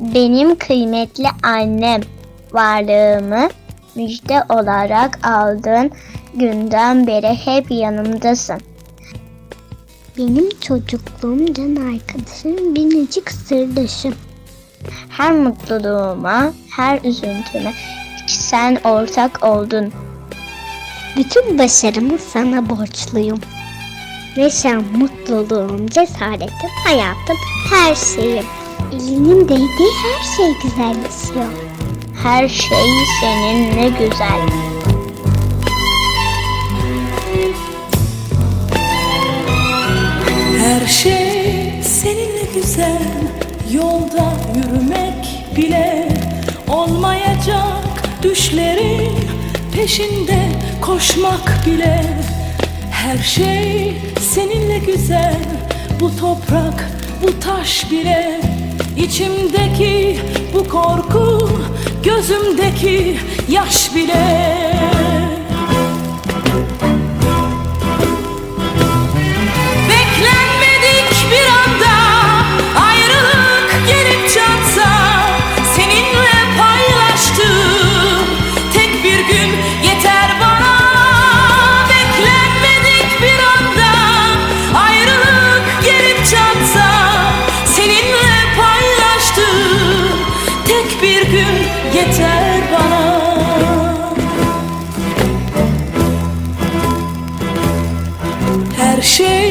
Benim kıymetli annem, varlığımı müjde olarak aldığın günden beri hep yanımdasın. Benim çocukluğum can arkadaşım, biricik sırdaşım. Her mutluluğuma, her üzüntüme sen ortak oldun. Bütün başarımı sana borçluyum. Neşem, mutluluğum, cesaretim, hayatım, her şeyim. Elinin değdiği her şey güzelleşiyor. Her şey senin ne güzel. Her şey seninle güzel Yolda yürümek bile Olmayacak düşlerin Peşinde koşmak bile Her şey seninle güzel Bu toprak, bu taş bile İçimdeki bu korku Gözümdeki yaş bile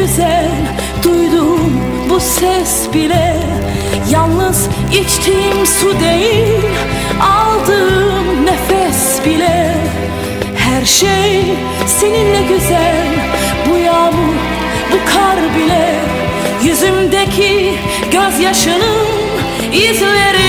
güzel Duyduğum bu ses bile. Yalnız içtiğim su değil Aldığım nefes bile. Her şey seninle güzel Bu yağmur, bu kar bile. Yüzümdeki gözyaşının izleri